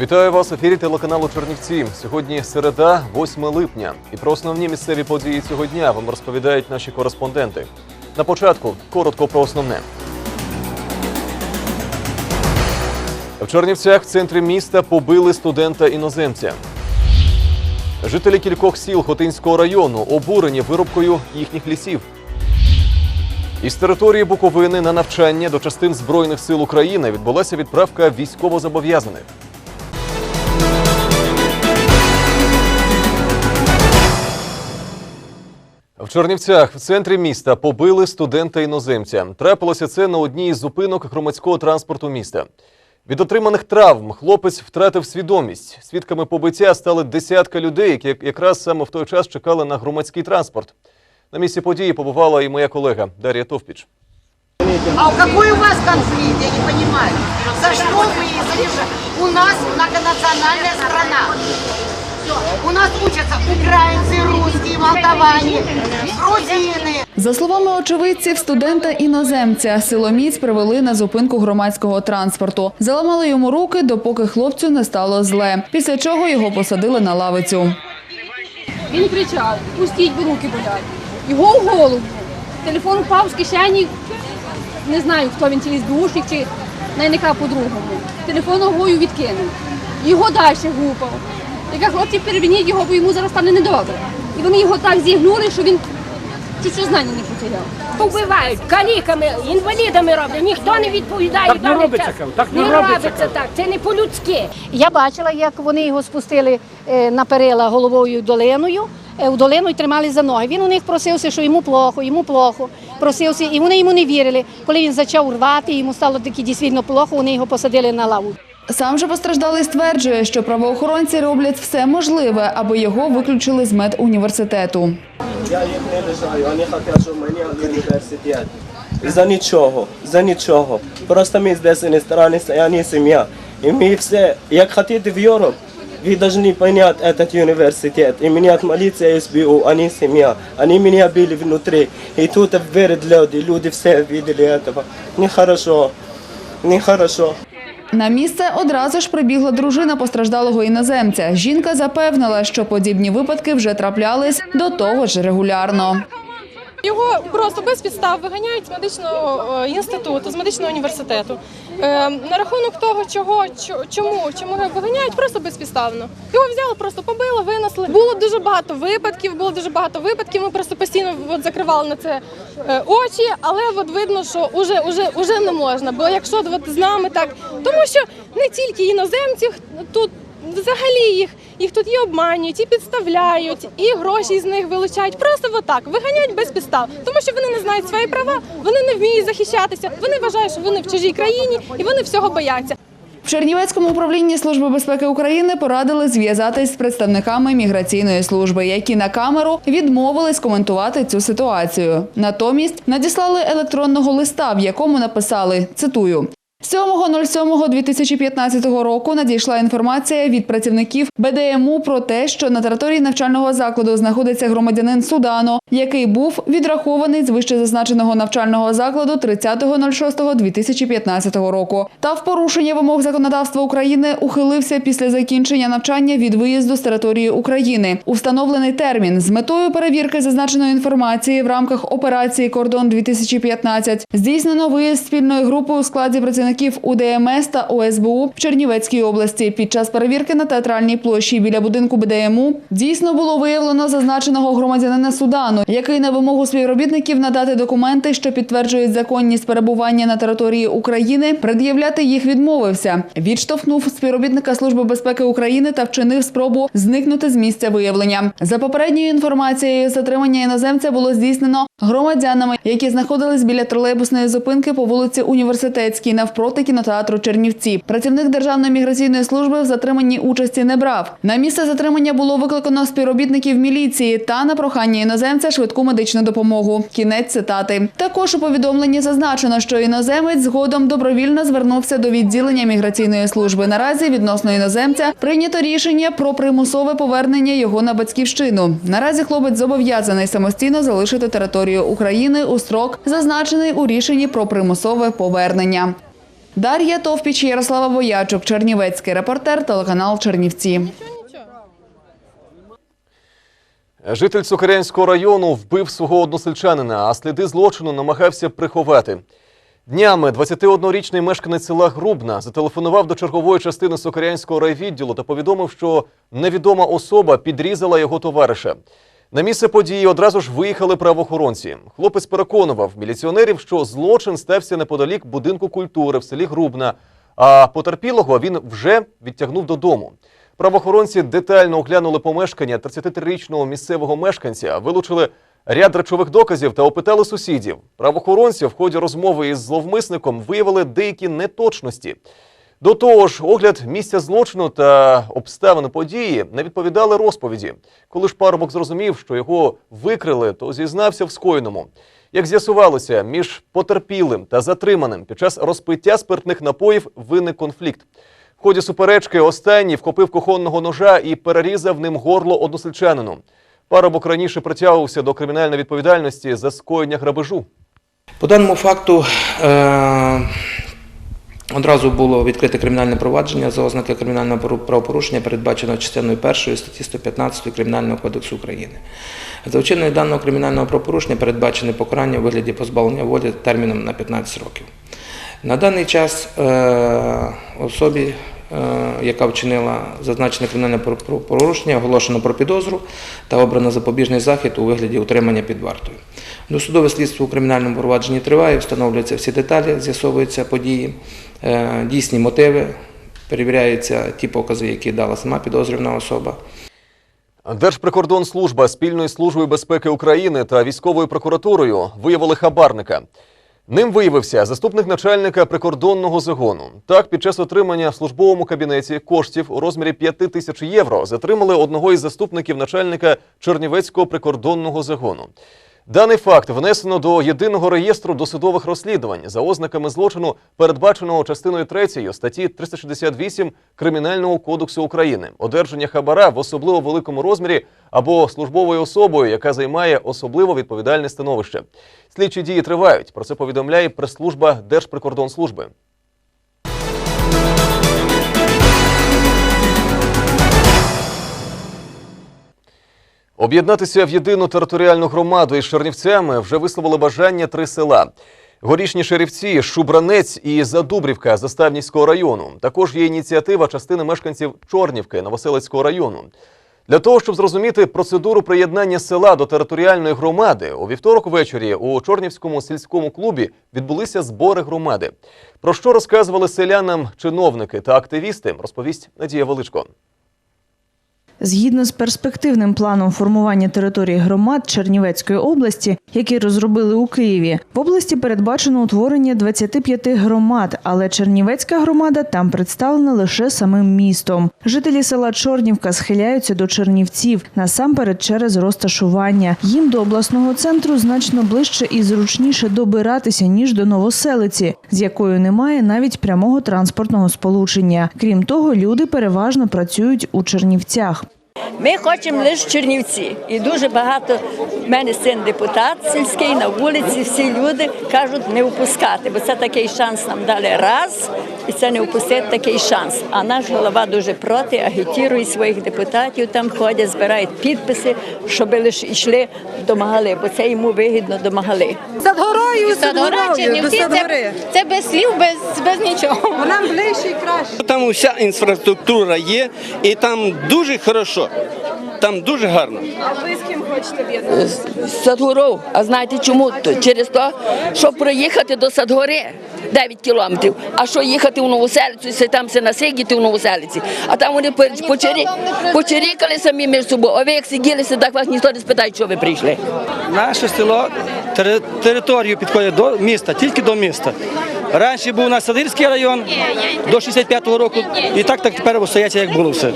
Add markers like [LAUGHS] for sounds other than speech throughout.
Вітаю вас в ефірі телеканалу Чернівці. Сьогодні середа, 8 липня. І про основні місцеві події цього дня вам розповідають наші кореспонденти. На початку коротко про основне. В Чернівцях в центрі міста побили студента іноземця. Жителі кількох сіл Хотинського району обурені вирубкою їхніх лісів. Із території Буковини на навчання до частин Збройних сил України відбулася відправка військовозобов'язаних. В Чернівцях в центрі міста побили студента іноземця. Трапилося це на одній із зупинок громадського транспорту міста. Від отриманих травм хлопець втратив свідомість. Свідками побиття стали десятка людей, які якраз саме в той час чекали на громадський транспорт. На місці події побувала і моя колега Дар'я Товпіч. А какой у вас конфликт, я не понимаю. За что вы задержали? У нас многонациональная страна. У нас учатся украинцы, русские, молдаване, грузины. За словами очевидців, студента іноземця силоміць привели на зупинку громадського транспорту. Заламали йому руки, допоки хлопцю не стало зле. Після чого його посадили на лавицю. Він кричав, пустіть, бо руки болять. Його в голову. Телефон впав з кишені. Не знаю, хто він, чи СБУшник, чи найника по-другому. Телефон ногою відкинув. Його далі гупав. Я кажу, хлопці, перевініть його, бо йому зараз стане недобре. І вони його так зігнули, що він чуть знання не потеряв. Вбивають каліками, інвалідами роблять, ніхто не відповідає. Так не даний робиться, час. кажу, так не не робиться, кажу. так, це не по-людськи. Я бачила, як вони його спустили е, на перила головою долиною. е, В долину й тримали за ноги. Він у них просився, що йому плохо, йому плохо. Просився, і вони йому не вірили. Коли він почав рвати, йому стало таки дійсно плохо, вони його посадили на лаву. Сам же постраждалий стверджує, що правоохоронці роблять все можливе, аби його виключили з медуніверситету. Я їх не лишаю, вони хочуть, щоб мені в університет. І за нічого, за нічого. Просто ми здесь не старалися, я не сім'я. І ми все, як хотите в Європ, ви должны понять этот университет. И меня от милиция СБУ, они семья. Они меня били внутри. И тут верят люди, люди все видели этого. Нехорошо, нехорошо. На місце одразу ж прибігла дружина постраждалого іноземця. Жінка запевнила, що подібні випадки вже траплялись до того ж регулярно. Його просто без підстав виганяють з медичного е, інституту, з медичного університету. Е, на рахунок того, чого чому, чому його виганяють, просто безпідставно. Його взяли, просто побили, винесли. Було дуже багато випадків. Було дуже багато випадків. Ми просто постійно от, закривали на це е, очі, але от видно, що уже, уже, уже не можна. Бо якщо от з нами так, тому що не тільки іноземці тут. Взагалі їх їх тут і обманюють, і підставляють, і гроші з них вилучають. Просто отак виганяють без підстав, тому що вони не знають свої права, вони не вміють захищатися. Вони вважають, що вони в чужій країні і вони всього бояться. В Чернівецькому управлінні Служби безпеки України порадили зв'язатись з представниками міграційної служби, які на камеру відмовились коментувати цю ситуацію. Натомість надіслали електронного листа, в якому написали цитую. 7.07.2015 року надійшла інформація від працівників БДМУ про те, що на території навчального закладу знаходиться громадянин Судану, який був відрахований з вищезазначеного навчального закладу 30.06.2015 року. Та в порушення вимог законодавства України ухилився після закінчення навчання від виїзду з території України у встановлений термін з метою перевірки зазначеної інформації в рамках операції Кордон 2015 здійснено виїзд спільної групи у складі працівників УДМС та ОСБУ в Чернівецькій області. Під час перевірки на театральній площі біля будинку БДМУ дійсно було виявлено зазначеного громадянина Судану, який на вимогу співробітників надати документи, що підтверджують законність перебування на території України, пред'являти їх відмовився. Відштовхнув співробітника Служби безпеки України та вчинив спробу зникнути з місця виявлення. За попередньою інформацією, затримання іноземця було здійснено громадянами, які знаходились біля тролейбусної зупинки по вулиці Університетській навпроти кінотеатру Чернівці. Працівник Державної міграційної служби в затриманні участі не брав. На місце затримання було викликано співробітників міліції та на прохання іноземця швидку медичну допомогу. Кінець цитати. Також у повідомленні зазначено, що іноземець згодом добровільно звернувся до відділення міграційної служби. Наразі відносно іноземця прийнято рішення про примусове повернення його на батьківщину. Наразі хлопець зобов'язаний самостійно залишити територію України у строк, зазначений у рішенні про примусове повернення. Дар'я Товпіч, Ярослава Боячук, Чернівецький репортер, телеканал Чернівці. Житель Цукарянського району вбив свого односельчанина, а сліди злочину намагався приховати. Днями 21-річний мешканець села Грубна зателефонував до чергової частини Сокарянського райвідділу та повідомив, що невідома особа підрізала його товариша. На місце події одразу ж виїхали правоохоронці. Хлопець переконував міліціонерів, що злочин стався неподалік будинку культури в селі Грубна, а потерпілого він вже відтягнув додому. Правоохоронці детально оглянули помешкання 33-річного місцевого мешканця, вилучили ряд речових доказів та опитали сусідів. Правоохоронці в ході розмови із зловмисником виявили деякі неточності. До того ж, огляд місця злочину та обставини події не відповідали розповіді. Коли ж парубок зрозумів, що його викрили, то зізнався в скоєному. Як з'ясувалося, між потерпілим та затриманим під час розпиття спиртних напоїв виник конфлікт. В ході суперечки останній вхопив кухонного ножа і перерізав ним горло односельчанину. Парубок раніше притягувався до кримінальної відповідальності за скоєння грабежу. По даному факту е, одразу було відкрите кримінальне провадження за ознаки кримінального правопорушення, передбаченого частиною 1 статті 115 Кримінального кодексу України. За вчинення даного кримінального правопорушення передбачене покарання у вигляді позбавлення волі терміном на 15 років. На даний час е, особі, е, яка вчинила зазначене кримінальне правопорушення, оголошено про підозру та обрано запобіжний захід у вигляді утримання під вартою. Досудове слідство у кримінальному провадженні триває, встановлюються всі деталі, з'ясовуються події, е, дійсні мотиви, перевіряються ті покази, які дала сама підозрювана особа. Держприкордонслужба спільною службою безпеки України та військовою прокуратурою виявили хабарника. Ним виявився заступник начальника прикордонного загону. Так, під час отримання в службовому кабінеті коштів у розмірі 5 тисяч євро затримали одного із заступників начальника Чернівецького прикордонного загону. Даний факт внесено до єдиного реєстру досудових розслідувань за ознаками злочину, передбаченого частиною 3 статті 368 Кримінального кодексу України, одержання хабара в особливо великому розмірі або службовою особою, яка займає особливо відповідальне становище. Слідчі дії тривають. Про це повідомляє прес-служба Держприкордонслужби. Об'єднатися в єдину територіальну громаду із Чернівцями вже висловили бажання три села. Горішні Шерівці, Шубранець і Задубрівка Заставнівського району. Також є ініціатива частини мешканців Чорнівки Новоселицького району. Для того, щоб зрозуміти процедуру приєднання села до територіальної громади, у вівторок ввечері у Чорнівському сільському клубі відбулися збори громади. Про що розказували селянам чиновники та активісти, розповість Надія Величко. Згідно з перспективним планом формування території громад Чернівецької області, який розробили у Києві, в області передбачено утворення 25 громад, але Чернівецька громада там представлена лише самим містом. Жителі села Чорнівка схиляються до Чернівців насамперед через розташування. Їм до обласного центру значно ближче і зручніше добиратися ніж до Новоселиці, з якою немає навіть прямого транспортного сполучення. Крім того, люди переважно працюють у Чернівцях. Ми хочемо лише Чернівці. І дуже багато в мене син депутат сільський на вулиці. Всі люди кажуть не впускати, бо це такий шанс нам дали раз, і це не впустити такий шанс. А наш голова дуже проти, агітує своїх депутатів. Там ходять, збирають підписи, щоб лише йшли до Магали, бо це йому вигідно до Магали. Сад горою, Сад Чернівці, це, це без слів, без, без нічого. Нам ближче і краще. Там вся інфраструктура є, і там дуже хорошо. Там дуже гарно. А ви з ким хочете об'єднатися? Садгоров. А знаєте чому? Через те, щоб проїхати до Садгори 9 кілометрів, а що їхати в Новоселицю, це там все насидіти в Новоселиці. А там вони почері, почерікали самі між собою. А ви як сиділися, так вас ніхто не спитає, що ви прийшли. Наше село тери- територію підходить до міста, тільки до міста. Раніше був у нас Садирський район до 65-го року, і так так тепер остається, як було все.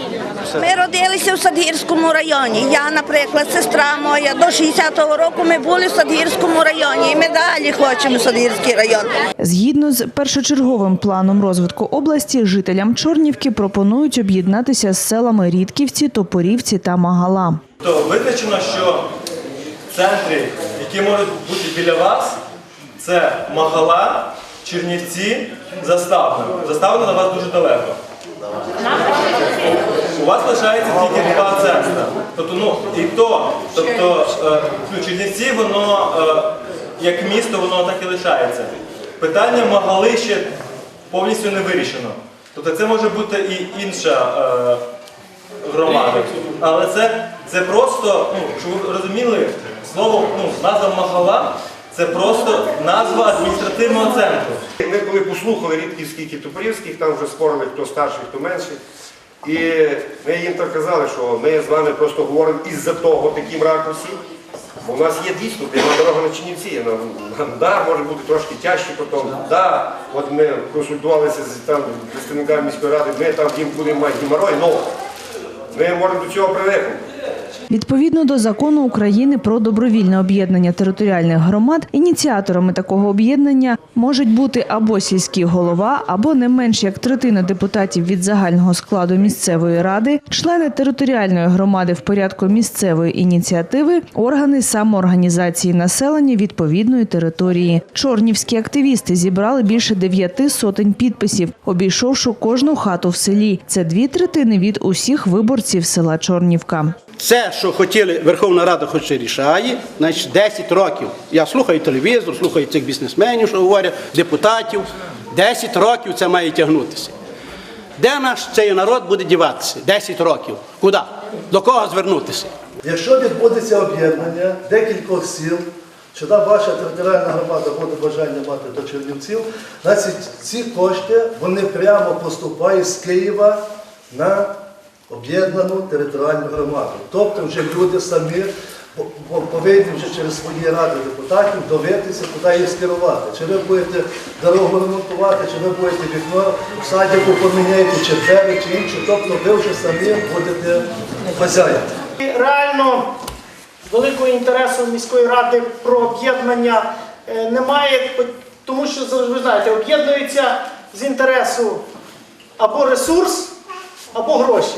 Ми родилися в Садгірському районі. Я, наприклад, сестра моя до 60-го року ми були в Садгірському районі, і ми далі хочемо Садгірський район. Згідно з першочерговим планом розвитку області, жителям Чорнівки пропонують об'єднатися з селами Рідківці, Топорівці та Магала. То визначено, що центри, які можуть бути біля вас, це Магала Чернівці, Заставна. Заставна на вас дуже далеко. У вас лишається тільки два центри. Тобто, ну, і то, тобто, е, ну, Чернівці, воно е, як місто, воно так і лишається. Питання Магали ще повністю не вирішено. Тобто це може бути і інша е, громада. Але це, це просто, ну, щоб ви розуміли, слово, ну, назва Магала це просто назва адміністративного центру. Ми коли послухали рідківських і тупорівських, там вже спорили, хто старший, хто менший. І ми їм так казали, що ми з вами просто говоримо із-за того таким ракурсі. У нас є дійсно пряма дорога на Чинівці. Нам, да, може бути трошки тяжче потім. Да, от ми консультувалися з представниками міської ради, ми там їм будемо мати геморрой, але ми можемо до цього привикнути. Відповідно до закону України про добровільне об'єднання територіальних громад, ініціаторами такого об'єднання можуть бути або сільський голова, або не менш як третина депутатів від загального складу місцевої ради, члени територіальної громади в порядку місцевої ініціативи, органи самоорганізації населення відповідної території. Чорнівські активісти зібрали більше дев'яти сотень підписів, обійшовши кожну хату в селі. Це дві третини від усіх виборців села Чорнівка. Це, що хотіли, Верховна Рада хоче рішає, значить 10 років. Я слухаю телевізор, слухаю цих бізнесменів, що говорять, депутатів. 10 років це має тягнутися. Де наш цей народ буде діватися? 10 років. Куди? До кого звернутися? Якщо відбудеться об'єднання декількох сіл, чи та ваша територіальна громада буде бажання мати до Чернівців, значить ці кошти вони прямо поступають з Києва на об'єднану територіальну громаду. Тобто вже люди самі по- по- повинні вже через свої ради депутатів дивитися, куди їх скерувати. Чи ви будете дорогу ремонтувати, чи ви будете вікно в садіку поміняєте, чи двері, чи інше. Тобто ви вже самі будете хазяїни. Реально великого інтересу міської ради про об'єднання е, немає, тому що ви знаєте, об'єднується з інтересу або ресурс, або гроші.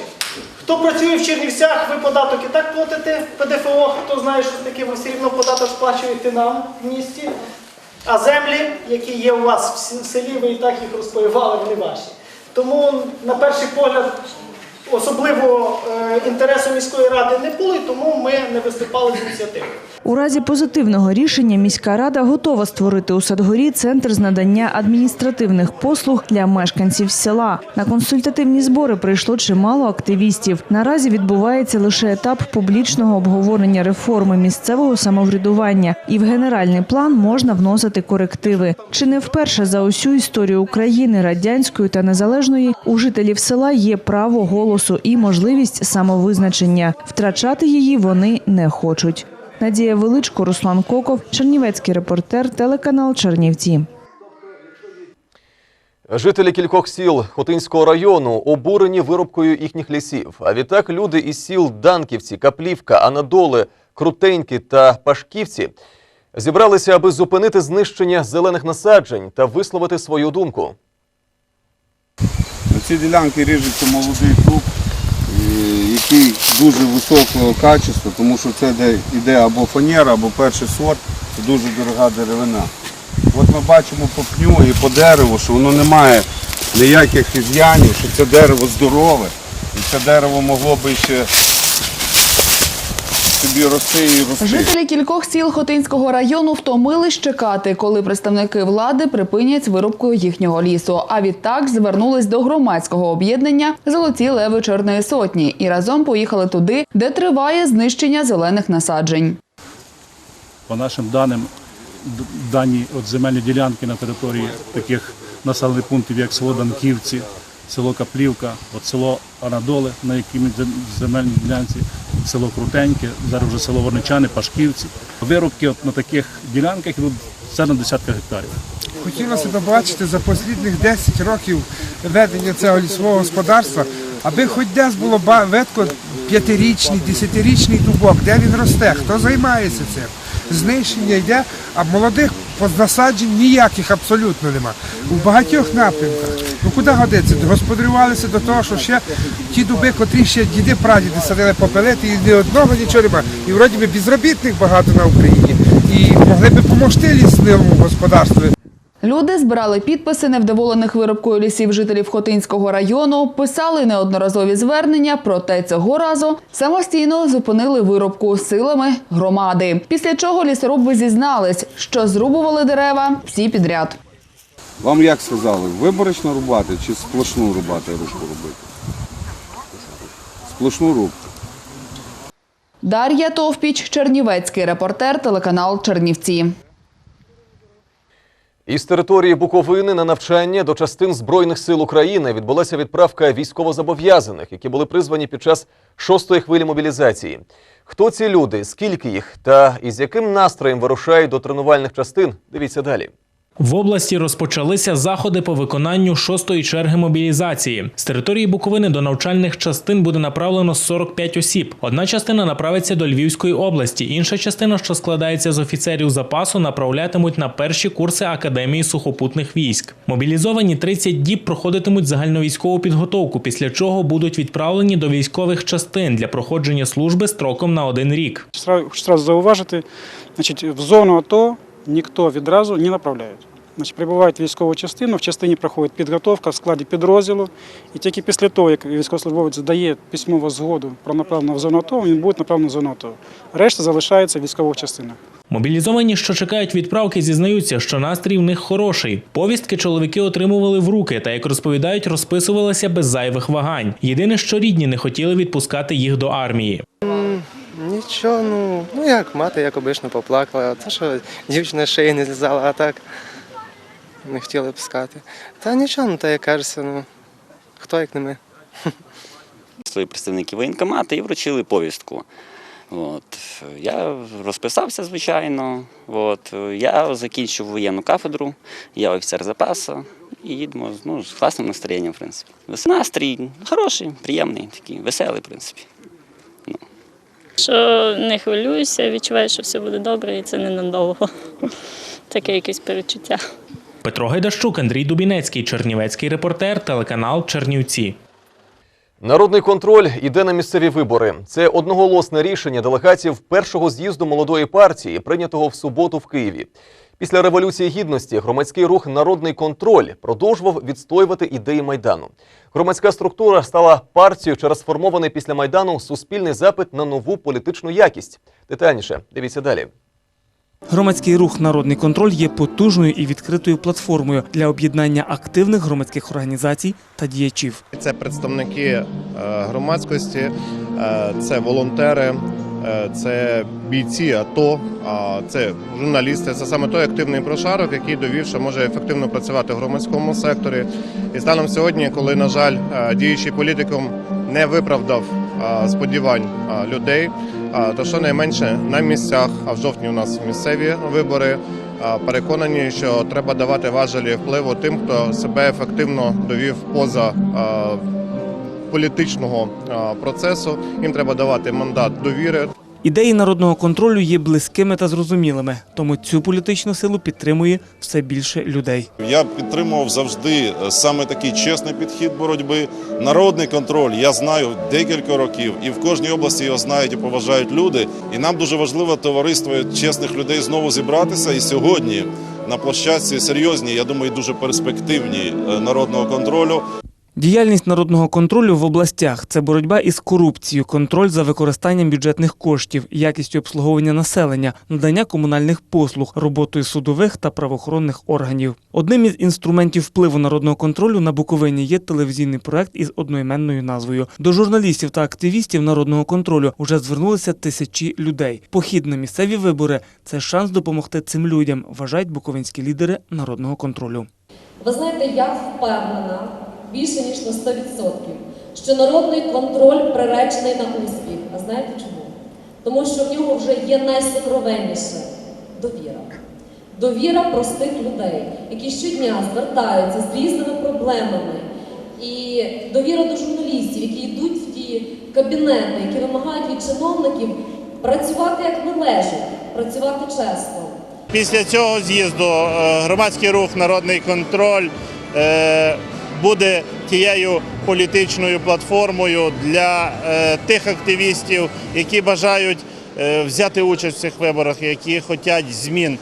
Хто працює в Чернівцях, ви податок і так платите ПДФО, хто знає, що таке, ви все рівно податок сплачуєте нам в місті. А землі, які є у вас в селі, ви і так їх розпаювали, вони ваші. Тому, на перший погляд, особливо е, інтересу міської ради не було, тому ми не виступали з ініціативою. У разі позитивного рішення міська рада готова створити у Садгорі центр з надання адміністративних послуг для мешканців села. На консультативні збори прийшло чимало активістів. Наразі відбувається лише етап публічного обговорення реформи місцевого самоврядування, і в генеральний план можна вносити корективи. Чи не вперше за усю історію України радянської та незалежної у жителів села є право голосу і можливість самовизначення. Втрачати її вони не хочуть. Надія Величко, Руслан Коков, Чернівецький репортер, телеканал Чернівці. Жителі кількох сіл Хотинського району обурені вирубкою їхніх лісів. А відтак люди із сіл Данківці, Каплівка, Анадоли, Крутеньки та Пашківці зібралися, аби зупинити знищення зелених насаджень та висловити свою думку. Ці ділянки ріжеться молодий е, який дуже високого качества, тому що це де йде або фанера, або перший сорт, це дуже дорога деревина. От ми бачимо по пню і по дереву, що воно не має ніяких із'янів, що це дерево здорове, і це дерево могло би ще собі рости і рости. Жителі кількох сіл Хотинського району втомились чекати, коли представники влади припинять вирубку їхнього лісу. А відтак звернулись до громадського об'єднання Золоті леви Чорної сотні і разом поїхали туди, де триває знищення зелених насаджень. По нашим даним, дані от земельні ділянки на території таких населених пунктів, як село Данківці, село Каплівка, от село Анадоли, на якій земельній ділянці, село Крутеньке, зараз вже село Верничани, Пашківці. Вирубки от на таких ділянках йдуть це на десятка гектарів. Хотілося б бачити за останніх 10 років ведення цього лісового господарства, аби хоч десь було видко п'ятирічний, десятирічний дубок, де він росте, хто займається цим. Знищення йде, а молодих насаджень ніяких абсолютно нема. У багатьох напрямках. Ну куди годиться? Господарювалися до того, що ще ті дуби, котрі ще діди прадіди садили попелити, і ні одного нічого немає. І вроді би безробітних багато на Україні. І могли би допомогти лісному господарству. Люди збирали підписи невдоволених виробкою лісів жителів Хотинського району, писали неодноразові звернення, проте цього разу самостійно зупинили виробку силами громади. Після чого лісоруби зізнались, що зрубували дерева всі підряд. Вам як сказали, виборочно рубати чи сплошну рубати рубку робити? Сплошну рубку. Дар'я Товпіч, Чернівецький репортер, телеканал Чернівці. Із території Буковини на навчання до частин Збройних сил України відбулася відправка військовозобов'язаних, які були призвані під час шостої хвилі мобілізації. Хто ці люди, скільки їх та із яким настроєм вирушають до тренувальних частин? Дивіться далі. В області розпочалися заходи по виконанню шостої черги мобілізації. З території Буковини до навчальних частин буде направлено 45 осіб. Одна частина направиться до Львівської області, інша частина, що складається з офіцерів запасу, направлятимуть на перші курси Академії сухопутних військ. Мобілізовані 30 діб проходитимуть загальновійськову підготовку, після чого будуть відправлені до військових частин для проходження служби строком на один рік. Хочу зауважити, значить, в зону АТО ніхто відразу не направляє. Значить, прибувають військову частину, в частині проходить підготовка в складі підрозділу, і тільки після того, як військовослужбовець дає письмову згоду про направлення в зону АТО, він буде направлений в зону АТО. Решта залишається в військових частинах. Мобілізовані, що чекають відправки, зізнаються, що настрій в них хороший. Повістки чоловіки отримували в руки та, як розповідають, розписувалися без зайвих вагань. Єдине, що рідні не хотіли відпускати їх до армії. Нічого, ну, ну як мати, як обично, поплакала. Те, що дівчина шиї не злізала, а так не хотіли пускати. Та нічого, ну та як кажеться, ну хто як не ми. [LAUGHS] свої представники воєнкомати і вручили повістку. От. Я розписався, звичайно. От. Я закінчив воєнну кафедру, я офіцер запасу і їдемо ну, з класним настроєнням, в принципі. Настрій хороший, приємний, такий, веселий, в принципі. Що не хвилююся, відчуваю, що все буде добре, і це ненадовго. [LAUGHS] Таке якесь перечуття. Петро Гайдащук, Андрій Дубінецький, Чернівецький репортер, телеканал Чернівці. Народний контроль іде на місцеві вибори. Це одноголосне рішення делегатів першого з'їзду молодої партії, прийнятого в суботу в Києві. Після революції гідності громадський рух Народний контроль продовжував відстоювати ідеї майдану. Громадська структура стала партією через сформований після майдану суспільний запит на нову політичну якість. Детальніше дивіться далі. Громадський рух Народний контроль є потужною і відкритою платформою для об'єднання активних громадських організацій та діячів. Це представники е, громадськості, е, це волонтери, е, це бійці АТО, це журналісти. Це саме той активний прошарок, який довів, що може ефективно працювати в громадському секторі. І станом сьогодні, коли, на жаль, діючий політикум не виправдав сподівань людей, то щонайменше на місцях, а в жовтні у нас місцеві вибори. Переконані, що треба давати важелі впливу тим, хто себе ефективно довів поза політичного процесу. Їм треба давати мандат довіри. Ідеї народного контролю є близькими та зрозумілими, тому цю політичну силу підтримує все більше людей. Я підтримував завжди е, саме такий чесний підхід боротьби. Народний контроль я знаю декілька років, і в кожній області його знають і поважають люди. І нам дуже важливо товариство чесних людей знову зібратися. І сьогодні на площадці серйозні, я думаю, дуже перспективні е, народного контролю. Діяльність народного контролю в областях це боротьба із корупцією, контроль за використанням бюджетних коштів, якістю обслуговування населення, надання комунальних послуг, роботою судових та правоохоронних органів. Одним із інструментів впливу народного контролю на Буковині є телевізійний проект із одноіменною назвою. До журналістів та активістів народного контролю вже звернулися тисячі людей. Похід на місцеві вибори це шанс допомогти цим людям, вважають буковинські лідери народного контролю. Ви знаєте, я впевнена більше ніж на 100%, що народний контроль приречений на успіх. А знаєте чому? Тому що в нього вже є найсокровенніше довіра. Довіра простих людей, які щодня звертаються з різними проблемами. І довіра до журналістів, які йдуть в ті кабінети, які вимагають від чиновників працювати як належить, працювати чесно. Після цього з'їзду е, громадський рух Народний контроль е, буде тією політичною платформою для е, тих активістів, які бажають е, взяти участь в цих виборах, які хочуть змін.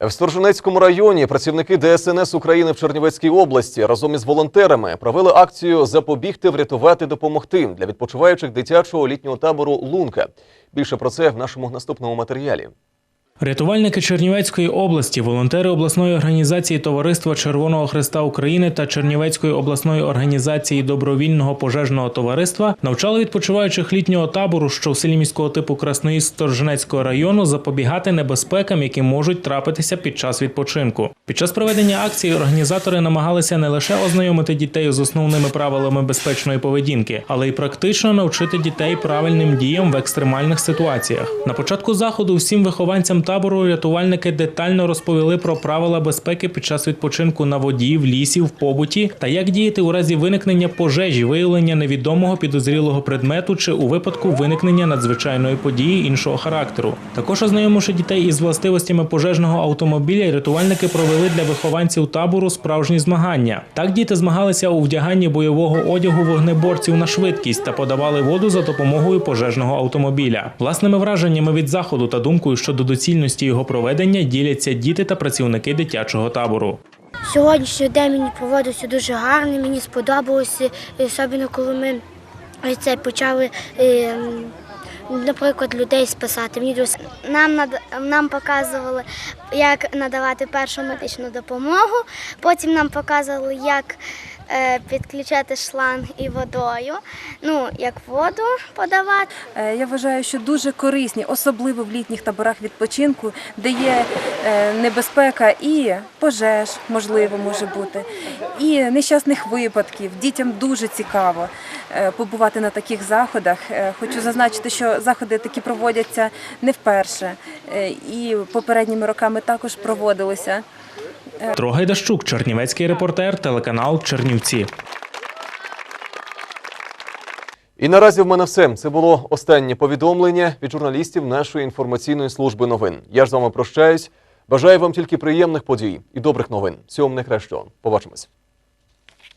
В Сторженецькому районі працівники ДСНС України в Чернівецькій області разом із волонтерами провели акцію Запобігти, врятувати, допомогти для відпочиваючих дитячого літнього табору Лунка. Більше про це в нашому наступному матеріалі. Рятувальники Чернівецької області, волонтери обласної організації Товариства Червоного Христа України та Чернівецької обласної організації добровільного пожежного товариства навчали відпочиваючих літнього табору, що в селі міського типу Красноїзд Торженецького району, запобігати небезпекам, які можуть трапитися під час відпочинку. Під час проведення акції організатори намагалися не лише ознайомити дітей з основними правилами безпечної поведінки, але й практично навчити дітей правильним діям в екстремальних ситуаціях. На початку заходу всім вихованцям табору рятувальники детально розповіли про правила безпеки під час відпочинку на воді, в лісі, в побуті та як діяти у разі виникнення пожежі, виявлення невідомого підозрілого предмету чи у випадку виникнення надзвичайної події іншого характеру. Також ознайомивши дітей із властивостями пожежного автомобіля, рятувальники провели для вихованців табору справжні змагання. Так діти змагалися у вдяганні бойового одягу вогнеборців на швидкість та подавали воду за допомогою пожежного автомобіля. Власними враженнями від заходу та думкою щодо доцільності його проведення діляться діти та працівники дитячого табору. Сьогоднішній день мені проводився дуже гарний, мені сподобалося, особливо коли ми це почали, е, наприклад, людей спасати. Мені дуже Нам нам показували, як надавати першу медичну допомогу. Потім нам показували, як е, підключати шланг і водою. Ну, як воду подавати. Е, Я вважаю, що дуже корисні, особливо в літніх таборах відпочинку, де є е, небезпека і пожеж, можливо, може бути, і нещасних випадків. Дітям дуже цікаво е, побувати на таких заходах. Е, Хочу зазначити, що заходи такі проводяться не вперше, е, і попередніми роками також проводилися. Трогай Дащук, Чернівецький репортер, телеканал Чернівці. І наразі в мене все. Це було останнє повідомлення від журналістів нашої інформаційної служби новин. Я ж з вами прощаюсь. Бажаю вам тільки приємних подій і добрих новин. Всього вам найкращого. Побачимось.